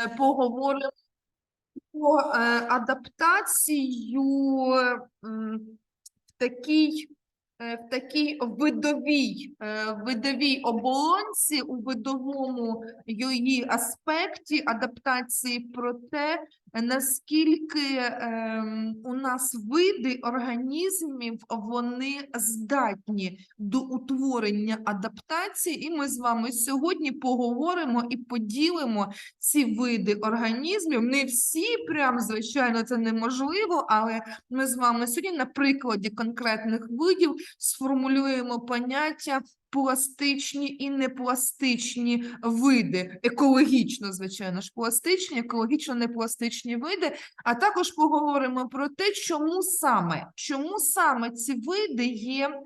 е, поговоримо про е, адаптацію в такій, е, в такій видовій, видовій оболонці, у видовому її аспекті адаптації. Про те, наскільки ем, у нас види організмів вони здатні до утворення адаптації, і ми з вами сьогодні поговоримо і поділимо ці види організмів. Не всі, прям звичайно, це неможливо, але ми з вами сьогодні на прикладі конкретних видів сформулюємо поняття. Пластичні і непластичні види, екологічно, звичайно ж, пластичні, екологічно непластичні види, а також поговоримо про те, чому саме, чому саме ці види є,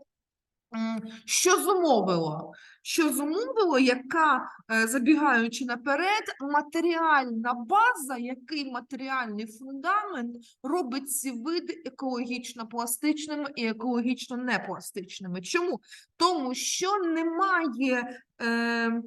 що зумовило, що зумовило, яка, е, забігаючи наперед, матеріальна база, який матеріальний фундамент робить ці види екологічно пластичними і екологічно непластичними. Чому? Тому що немає. Е,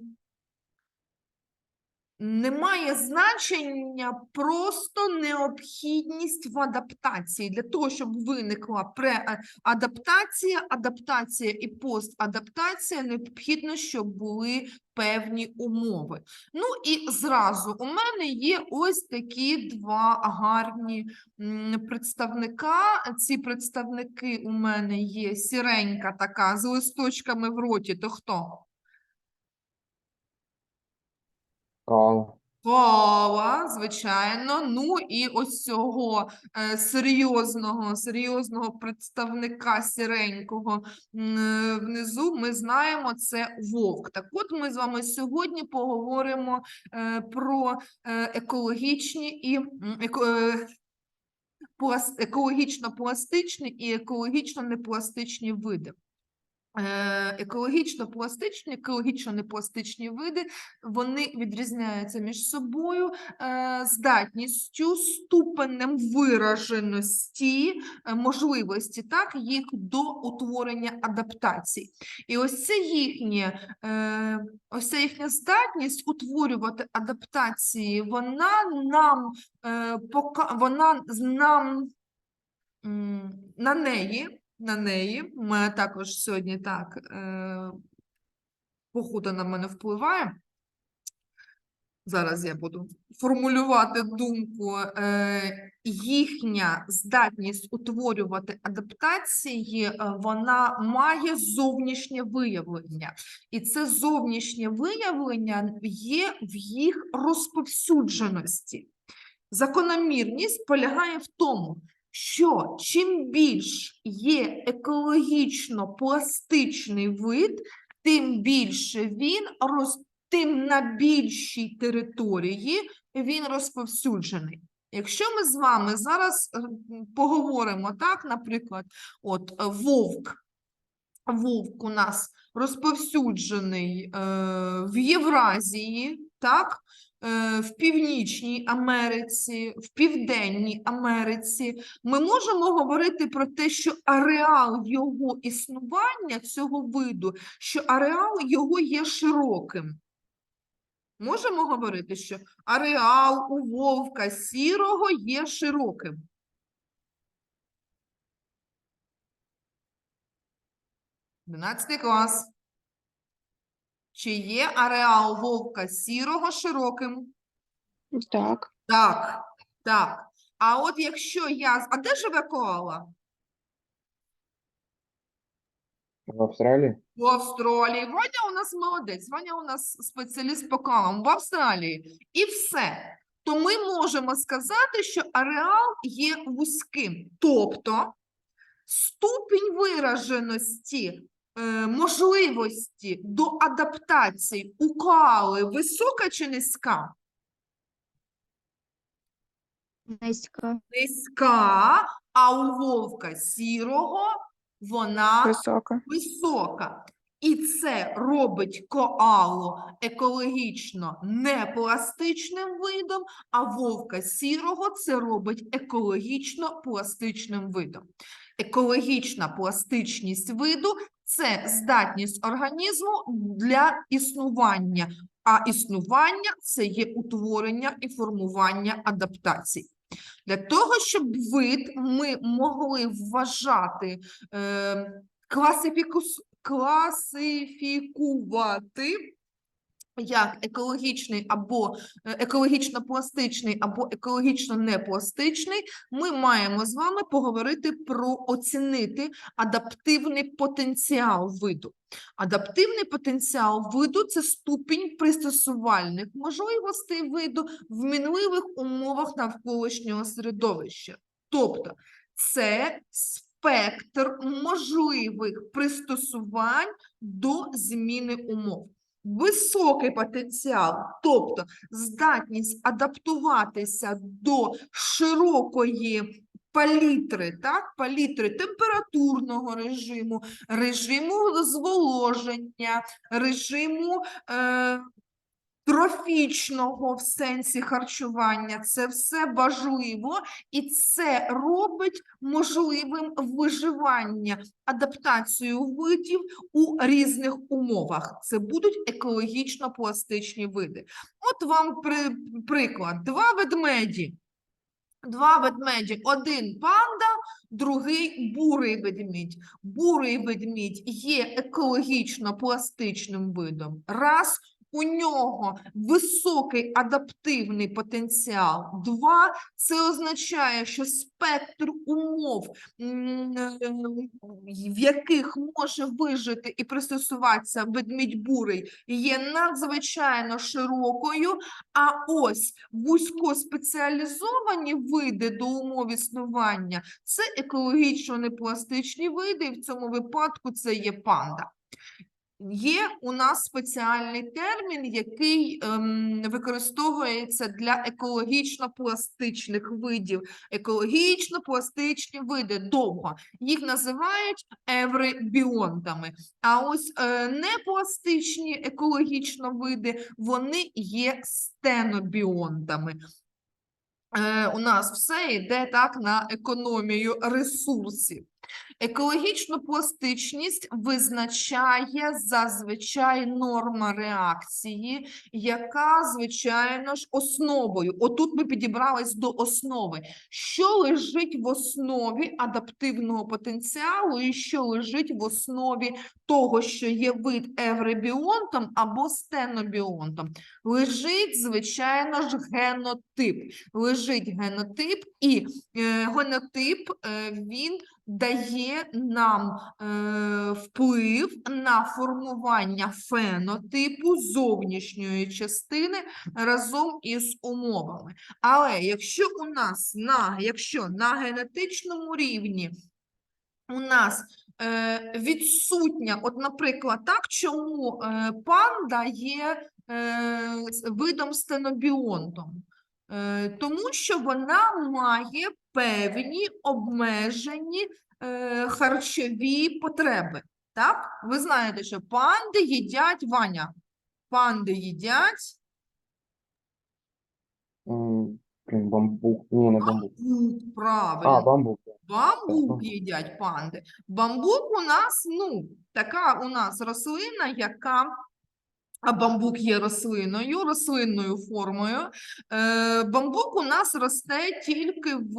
немає значення просто необхідність в адаптації. Для того, щоб виникла преадаптація, адаптація і постадаптація, необхідно, щоб були певні умови. Ну і зразу у мене є ось такі два гарні представника. Ці представники у мене є сіренька така з листочками в роті. То хто? Кала. Кола, звичайно. Ну і ось цього е, серйозного, серйозного представника сіренького м, е, внизу ми знаємо, це вовк. Так от ми з вами сьогодні поговоримо е, про е, екологічні і е, плас- екологічно-пластичні і екологічно-непластичні види. Е, Екологічно-пластичні, екологічно-непластичні види, вони відрізняються між собою е, здатністю, ступенем вираженості, е, можливості так, їх до утворення адаптацій. І ось це їхнє, ось ця їхня здатність утворювати адаптації, вона нам вона нам на неї, на неї, ми також сьогодні так, е, похута на мене впливає. Зараз я буду формулювати думку. Е, їхня здатність утворювати адаптації, е, вона має зовнішнє виявлення. І це зовнішнє виявлення є в їх розповсюдженості. Закономірність полягає в тому, що чим більш є екологічно пластичний вид, тим більше він роз... тим на більшій території він розповсюджений. Якщо ми з вами зараз е, поговоримо так, наприклад, от е, вовк, вовк у нас розповсюджений е, в Євразії, так, в Північній Америці, в Південній Америці, ми можемо говорити про те, що ареал його існування цього виду, що ареал його є широким. Можемо говорити, що ареал у вовка сірого є широким. Дванадцятий клас. Чи є ареал вовка сірого широким? Так, Так, так. А от якщо я. А де живе коала? В Австралії? В Австралії. Ваня у нас молодець, Ваня у нас спеціаліст по калам в Австралії. І все. То ми можемо сказати, що ареал є вузьким. Тобто ступінь вираженості можливості до адаптації у коали висока чи низька? низька, Низька, а у вовка сірого вона висока. висока. І це робить коалу екологічно непластичним видом, а вовка сірого це робить екологічно пластичним видом. Екологічна пластичність виду це здатність організму для існування, а існування це є утворення і формування адаптацій. Для того, щоб вид ми могли вважати, е, класифікувати як екологічний або е, екологічно-пластичний або екологічно-непластичний, ми маємо з вами поговорити про оцінити адаптивний потенціал виду. Адаптивний потенціал виду це ступінь пристосувальних можливостей виду в мінливих умовах навколишнього середовища. Тобто це спектр можливих пристосувань до зміни умов. Високий потенціал, тобто здатність адаптуватися до широкої палітри, так, палітри температурного режиму, режиму зволоження, режиму е, трофічного в сенсі харчування. Це все важливо, і це робить можливим виживання, адаптацію видів у різних умовах. Це будуть екологічно-пластичні види. От вам при, приклад: два ведмеді. Два ведмеді, один панда, другий бурий ведмідь. Бурий ведмідь є екологічно пластичним видом. Раз у нього високий адаптивний потенціал. Два це означає, що спектр умов, в яких може вижити і пристосуватися ведмідь бурий, є надзвичайно широкою. А ось вузькоспеціалізовані види до умов існування це екологічно непластичні види, і в цьому випадку це є панда. Є у нас спеціальний термін, який ем, використовується для екологічно-пластичних видів. Екологічно-пластичні види довго. Їх називають евребіонтами. А ось е, непластичні екологічно види, вони є стенобіонтами. Е, у нас все йде так на економію ресурсів. Екологічну пластичність визначає зазвичай норма реакції, яка, звичайно ж, основою. Отут ми підібрались до основи. Що лежить в основі адаптивного потенціалу і що лежить в основі того, що є вид евребіонтом або стенобіонтом? Лежить, звичайно ж, генотип. Лежить генотип, і е, генотип е, він дає нам е, вплив на формування фенотипу зовнішньої частини разом із умовами. Але якщо у нас на, якщо на генетичному рівні у нас е, відсутня, от, наприклад, так, чому е, панда є е, видом стенобіонтом? Е, тому що вона має певні обмежені е, харчові потреби. Так? Ви знаєте, що панди їдять Ваня. Панди їдять Блін, бамбук. Ні, не бамбук. бамбук, правильно. А, бамбук. Бамбук їдять панди. Бамбук у нас, ну, така у нас рослина, яка. А бамбук є рослиною, рослинною формою. Е, бамбук у нас росте тільки в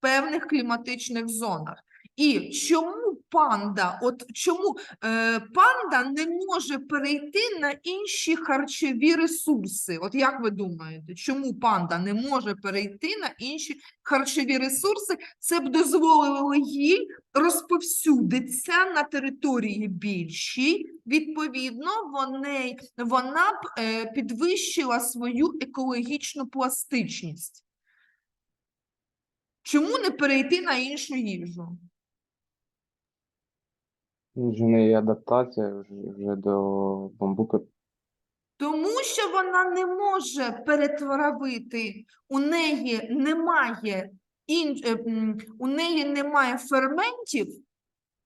певних кліматичних зонах. І чому панда, от чому е, панда не може перейти на інші харчові ресурси? От як ви думаєте, чому панда не може перейти на інші харчові ресурси? Це б дозволило їй розповсюдитися на території більшій. Відповідно, вони, вона б е, підвищила свою екологічну пластичність. Чому не перейти на іншу їжу? Вже не є адаптація вже, вже до бамбука. Тому що вона не може перетворити, у неї немає ін... е, у неї немає ферментів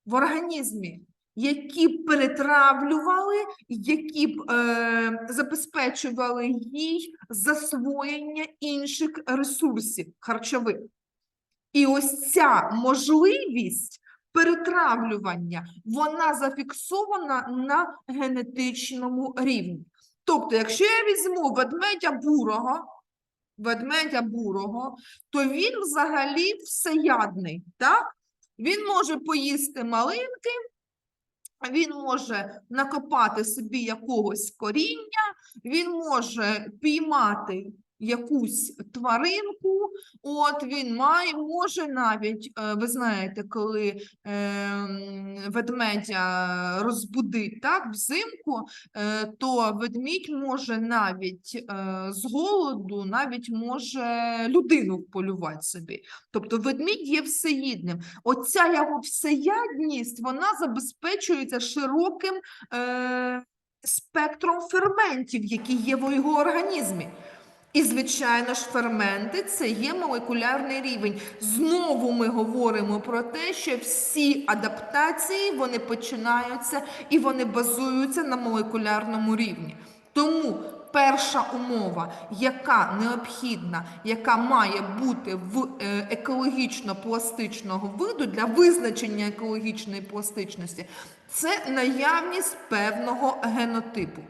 в організмі, які б перетравлювали, які б е, забезпечували їй засвоєння інших ресурсів харчових. І ось ця можливість перетравлювання, вона зафіксована на генетичному рівні. Тобто, якщо я візьму ведмедя бурого, ведмедя бурого, то він взагалі всеядний, так? Він може поїсти малинки, він може накопати собі якогось коріння, він може піймати якусь тваринку, от він має, може навіть, е, ви знаєте, коли ем, ведмедя розбудить так, взимку, е, то ведмідь може навіть е, з голоду, навіть може людину вполювати собі. Тобто ведмідь є всеїдним. Оця його всеядність, вона забезпечується широким спектром ферментів, які є в його організмі. І, звичайно ж, ферменти це є молекулярний рівень. Знову ми говоримо про те, що всі адаптації вони починаються і вони базуються на молекулярному рівні. Тому перша умова, яка необхідна, яка має бути в е, екологічно-пластичного виду для визначення екологічної пластичності, це наявність певного генотипу.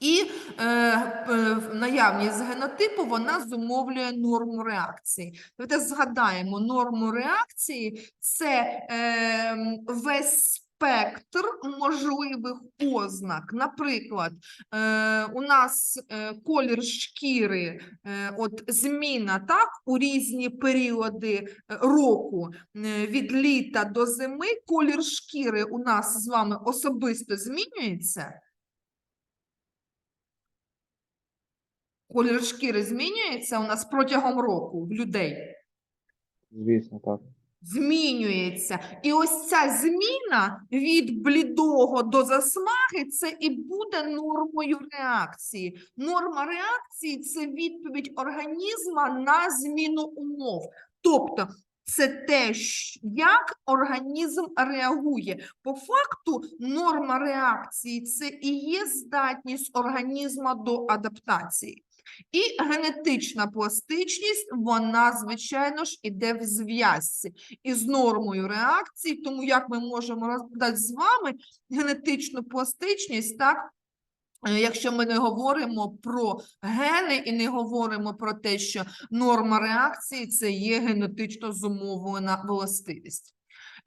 І е, е, наявність генотипу вона зумовлює норму реакції. Давайте згадаємо норму реакції це е, весь спектр можливих ознак. Наприклад, е, у нас е, колір шкіри, е, от зміна так у різні періоди е, року від літа до зими, колір шкіри у нас з вами особисто змінюється. Колір шкіри змінюється у нас протягом року в людей. Звісно, так. Змінюється. І ось ця зміна від блідого до засмаги це і буде нормою реакції. Норма реакції це відповідь організма на зміну умов. Тобто це те, як організм реагує. По факту, норма реакції це і є здатність організму до адаптації. І генетична пластичність, вона, звичайно ж, іде в зв'язці із нормою реакції. Тому як ми можемо розглядати з вами генетичну пластичність, так? Е, Якщо ми не говоримо про гени і не говоримо про те, що норма реакції це є генетично зумовлена властивість.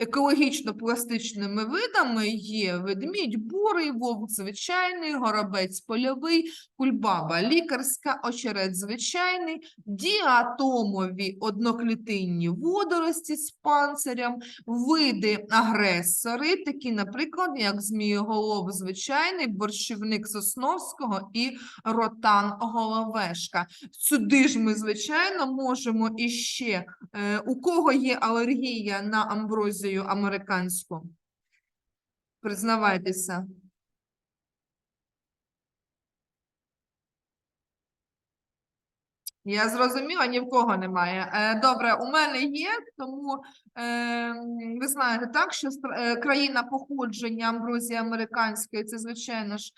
Екологічно-пластичними видами є ведмідь, бурий, вовк звичайний, горобець польовий, кульбаба лікарська, очерет звичайний, діатомові одноклітинні водорості з панцирем, види агресори, такі, наприклад, як змієголов звичайний, борщівник Сосновського і ротан головешка. Сюди ж ми, звичайно, можемо іще, е, у кого є алергія на амброзію американську? Признавайтеся. Я зрозуміла, ні в кого немає. Е, Добре, у мене є, тому е, ви знаєте, так, що е, країна походження амброзії американської це, звичайно ж,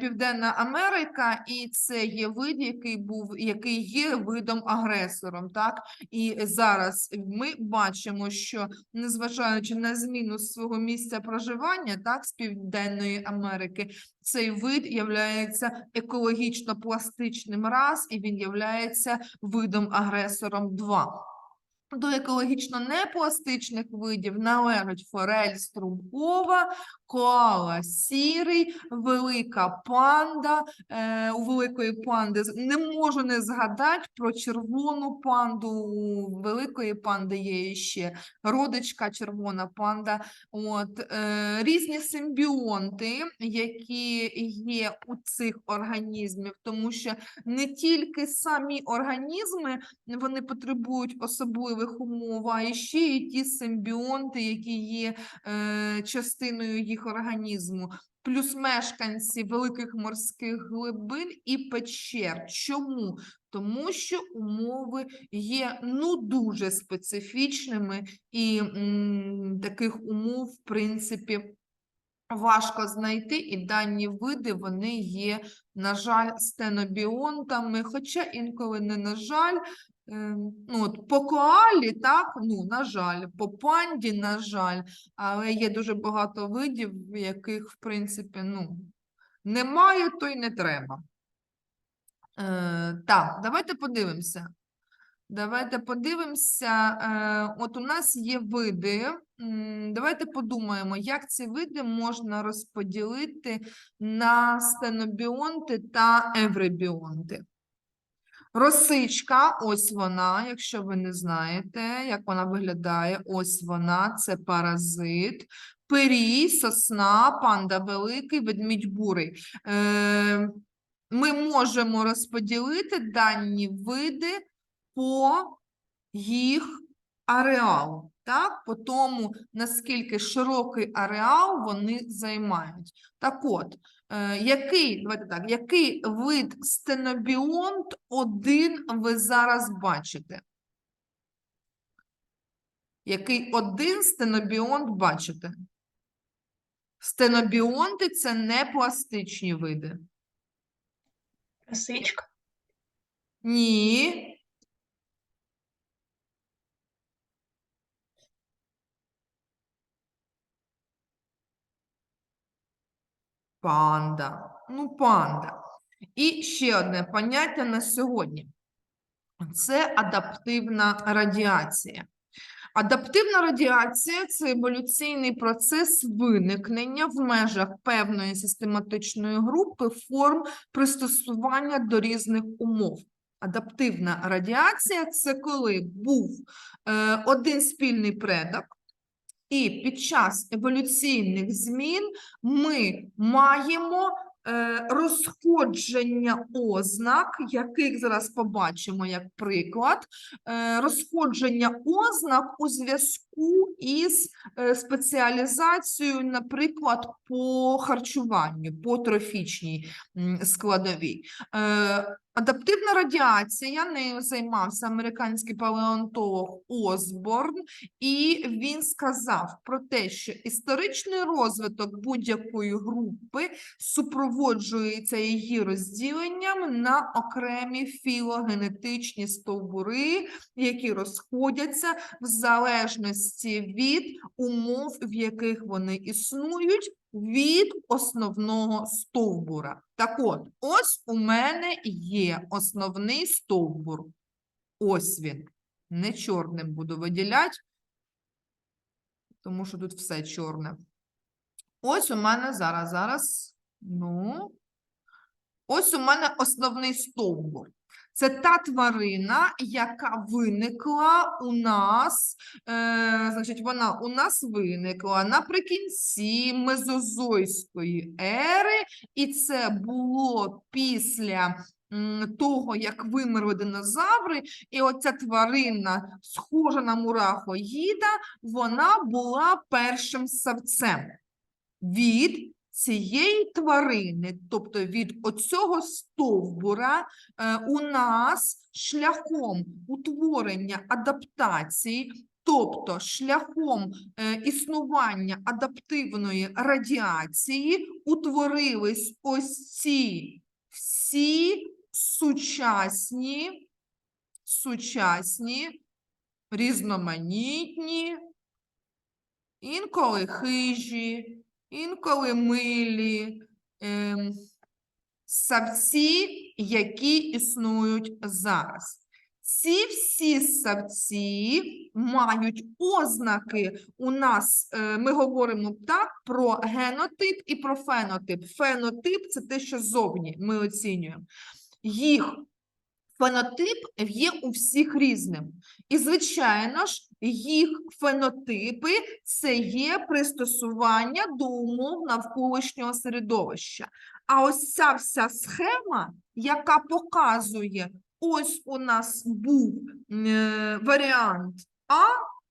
Південна Америка, і це є вид, який був, який є видом агресором. Так, і зараз ми бачимо, що незважаючи на зміну свого місця проживання, так, з Південної Америки, цей вид являється екологічно пластичним раз, і він являється видом агресором 2. До екологічно непластичних видів належать форель струмкова, коала сірий, велика панда. Е, у великої панди не можу не згадати про червону панду. У великої панди є ще родичка червона панда. От, е, різні симбіонти, які є у цих організмів, тому що не тільки самі організми вони потребують особливих умов, а ще і ті симбіонти, які є е, частиною їх організму. Плюс мешканці великих морських глибин і печер. Чому? Тому що умови є ну дуже специфічними, і м, таких умов, в принципі, важко знайти, і дані види вони є, на жаль, стенобіонтами, хоча інколи не на жаль. Ем, Ну, от по коалі, так, ну, на жаль, по панді, на жаль, але є дуже багато видів, яких, в принципі, ну, Немає, то й не треба. Е, так, давайте подивимося. Давайте подивимося. Е, от у нас є види. Давайте подумаємо, як ці види можна розподілити на стенобіонти та евребіонти. Росичка, ось вона, якщо ви не знаєте, як вона виглядає, ось вона, це паразит. Пирій, сосна, панда великий, ведмідь бурий. Е, ми можемо розподілити дані види по їх ареалу, так? По тому, наскільки широкий ареал вони займають. Так от, який, давайте так, який вид стенобіонт один ви зараз бачите? Який один стенобіонт бачите? Стенобіонти – це не пластичні види. Лисичка. Ні. Панда. Ну, панда. І ще одне поняття на сьогодні. Це адаптивна радіація. Адаптивна радіація це еволюційний процес виникнення в межах певної систематичної групи форм пристосування до різних умов. Адаптивна радіація це коли був е, один спільний предок, і під час еволюційних змін ми маємо е, розходження ознак, яких зараз побачимо як приклад, е, розходження ознак у зв'язку із е, спеціалізацією, наприклад, по харчуванню, по трофічній складовій. Адаптивна радіація, нею займався американський палеонтолог Осборн, і він сказав про те, що історичний розвиток будь-якої групи супроводжується її розділенням на окремі філогенетичні стовбури, які розходяться в залежності від умов, в яких вони існують, від основного стовбура. Так от, ось у мене є основний стовбур. Ось він. Не чорним буду виділяти, тому що тут все чорне. Ось у мене зараз, зараз. Ну, ось у мене основний стовбур. Це та тварина, яка виникла у нас, е, значить, вона у нас виникла наприкінці Мезозойської ери, і це було після того, як вимерли динозаври, і оця тварина, схожа на мурахоїда, вона була першим савцем від цієї тварини, тобто від оцього стовбура, е, у нас шляхом утворення адаптації, тобто шляхом е, існування адаптивної радіації, утворились ось ці всі сучасні, сучасні, різноманітні, інколи хижі, інколи милі, ем, савці, які існують зараз. Ці всі савці мають ознаки. У нас е, ми говоримо так про генотип і про фенотип. Фенотип це те, що зовні ми оцінюємо. Їх фенотип є у всіх різним. І, звичайно ж, їх фенотипи це є пристосування до умов навколишнього середовища. А ось ця вся схема, яка показує, ось у нас був е, варіант А,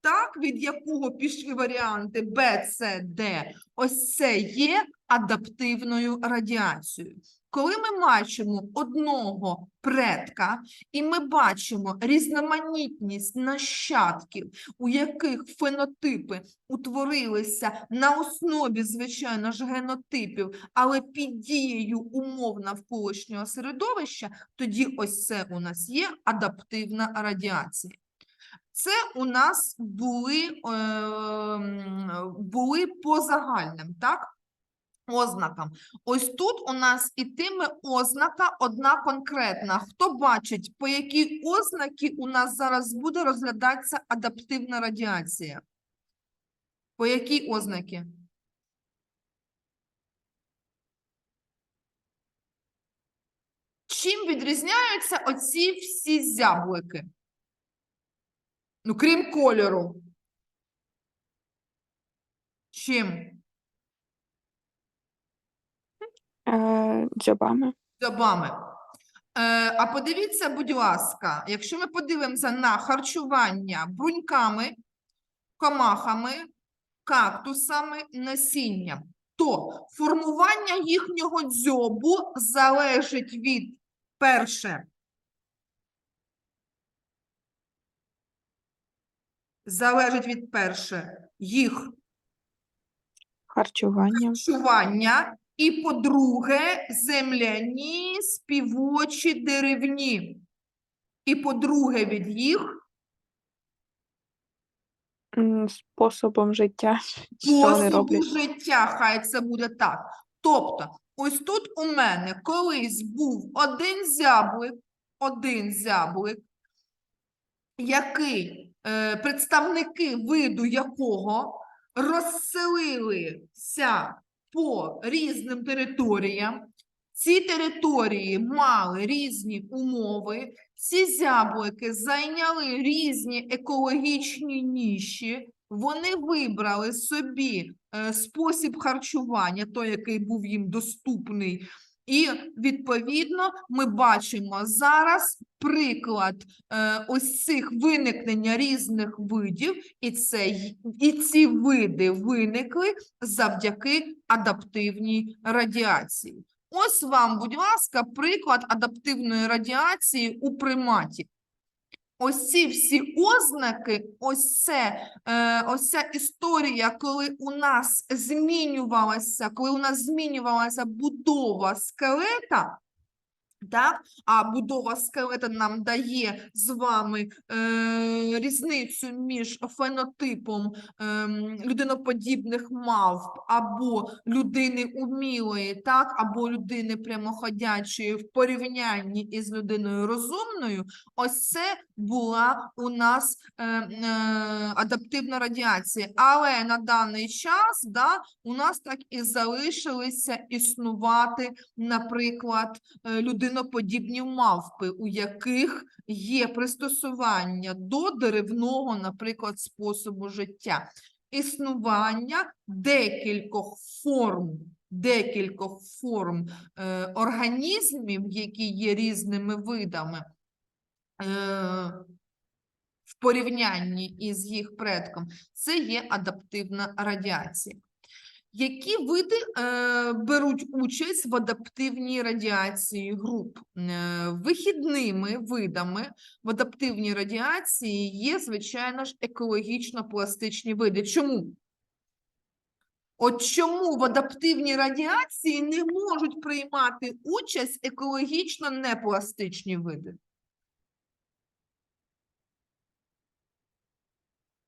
так, від якого пішли варіанти Б, С, Д, ось це є адаптивною радіацією. Коли ми бачимо одного предка, і ми бачимо різноманітність нащадків, у яких фенотипи утворилися на основі, звичайно ж, генотипів, але під дією умов навколишнього середовища, тоді ось це у нас є адаптивна радіація. Це у нас були, е, були по загальним, так? Ознакам. Ось тут у нас ітиме ознака одна конкретна. Хто бачить, по якій ознаки у нас зараз буде розглядатися адаптивна радіація? По якій ознаки? Чим відрізняються оці всі зяблики? Ну, крім кольору. Чим? Е, дзьобами. Зубами. Е, а подивіться, будь ласка, якщо ми подивимося на харчування бруньками, комахами, кактусами, насінням, то формування їхнього дзьобу залежить від перше. Залежить від перше їх Харчування. харчування, і, по-друге, земляні, співочі, деревні. І, по-друге, від їх м, Способом життя. Що вони способу роблять? життя, хай це буде так. Тобто, ось тут у мене колись був один зяблик, один зяблик, який, е, представники виду якого розселилися по різним територіям. Ці території мали різні умови, ці зяблики зайняли різні екологічні ніші, вони вибрали собі е, спосіб харчування, той, який був їм доступний. І відповідно ми бачимо зараз приклад е, ось цих виникнення різних видів, і, це, і ці види виникли завдяки адаптивній радіації. Ось вам, будь ласка, приклад адаптивної радіації у приматі. Ось ці всі ознаки, ось це, е, ось ця історія, коли у нас змінювалася, коли у нас змінювалася будова скелета, так? А будова скелета нам дає з вами е, різницю між фенотипом ем, людиноподібних мавп або людини умілої, так, або людини прямоходячої в порівнянні із людиною розумною. Ось це була у нас е, е, адаптивна радіація. Але на даний час да, у нас так і залишилися існувати, наприклад, е, людиноподібні мавпи, у яких є пристосування до деревного, наприклад, способу життя. Існування декількох форм, декількох форм е, організмів, які є різними видами, е, в порівнянні із їх предком, це є адаптивна радіація. Які види е, беруть участь в адаптивній радіації груп? Е, вихідними видами в адаптивній радіації є, звичайно ж, екологічно-пластичні види. Чому? От чому в адаптивній радіації не можуть приймати участь екологічно непластичні види?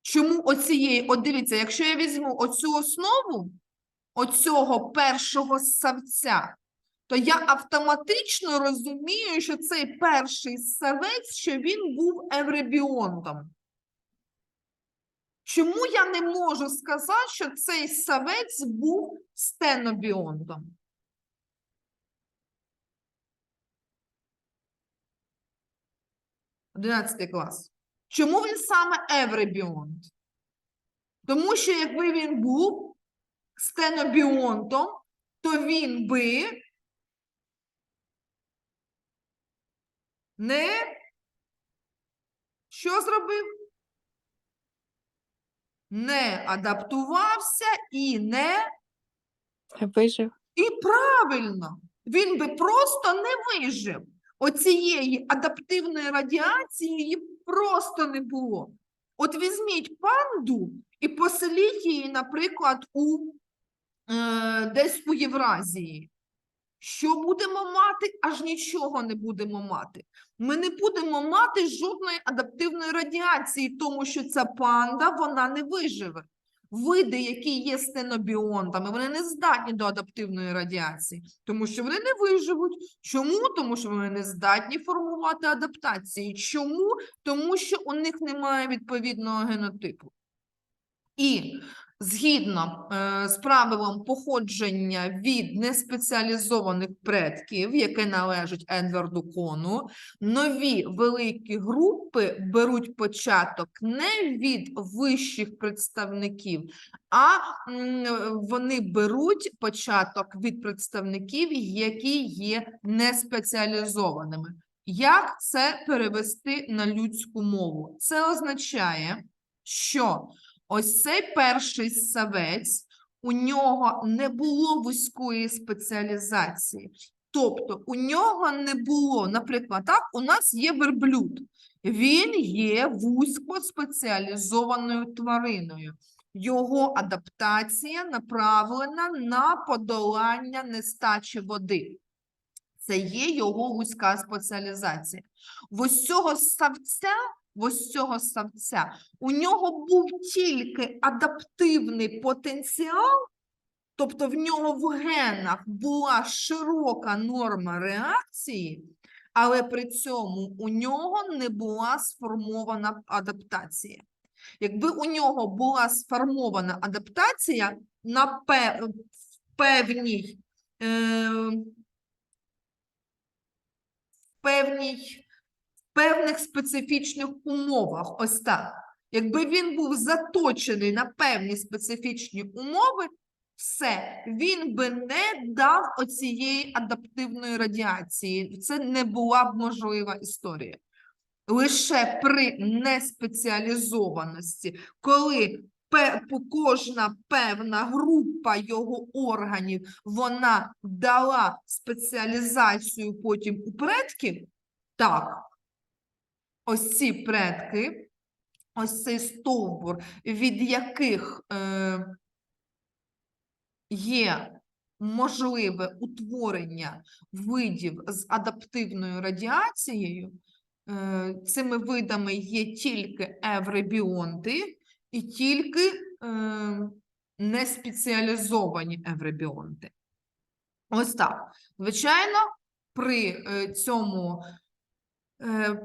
Чому оцієї, от дивіться, якщо я візьму оцю основу, оцього першого ссавця, то я автоматично розумію, що цей перший ссавець, що він був евребіонтом. Чому я не можу сказати, що цей ссавець був стенобіонтом? Одинадцятий клас. Чому він саме евребіонт? Тому що якби він був стенобіонтом, то він би не що зробив? Не адаптувався і не Вижив. і правильно, він би просто не вижив. Оцієї адаптивної радіації її просто не було. От візьміть панду і поселіть її, наприклад, у, е, десь у Євразії. Що будемо мати? Аж нічого не будемо мати. Ми не будемо мати жодної адаптивної радіації, тому що ця панда вона не виживе. види, які є стенобіонтами, вони не здатні до адаптивної радіації, тому що вони не виживуть. Чому? Тому що вони не здатні формувати адаптації. Чому? Тому що у них немає відповідного генотипу. І згідно е, з правилом походження від неспеціалізованих предків, яке належить Едварду Кону, нові великі групи беруть початок не від вищих представників, а вони беруть початок від представників, які є неспеціалізованими. Як це перевести на людську мову? Це означає, що ось цей перший савець, у нього не було вузької спеціалізації. Тобто у нього не було, наприклад, так, у нас є верблюд. Він є вузько спеціалізованою твариною. Його адаптація направлена на подолання нестачі води. Це є його вузька спеціалізація. В ось цього ставця, ось цього ставця, у нього був тільки адаптивний потенціал, тобто в нього в генах була широка норма реакції, але при цьому у нього не була сформована адаптація. Якби у нього була сформована адаптація на пе- певній, е, певній, певних специфічних умовах, ось так. Якби він був заточений на певні специфічні умови, все, він би не дав оцієї адаптивної радіації. Це не була б можлива історія. Лише при неспеціалізованості, коли кожна певна група його органів вона дала спеціалізацію потім у предків, так, ось ці предки, ось цей стовбур, від яких е, є можливе утворення видів з адаптивною радіацією, е, цими видами є тільки евребіонти і тільки е, неспеціалізовані евребіонти. Ось так. Звичайно, при е, цьому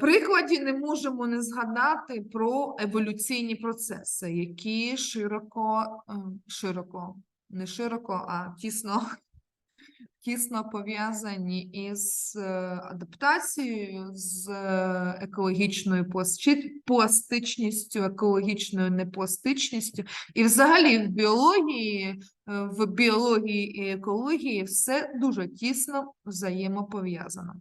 прикладі не можемо не згадати про еволюційні процеси, які широко, е, широко, не широко, а тісно, тісно пов'язані із е, адаптацією, з е, екологічною пластичністю, екологічною непластичністю. І взагалі в біології, е, в біології і екології все дуже тісно взаємопов'язано.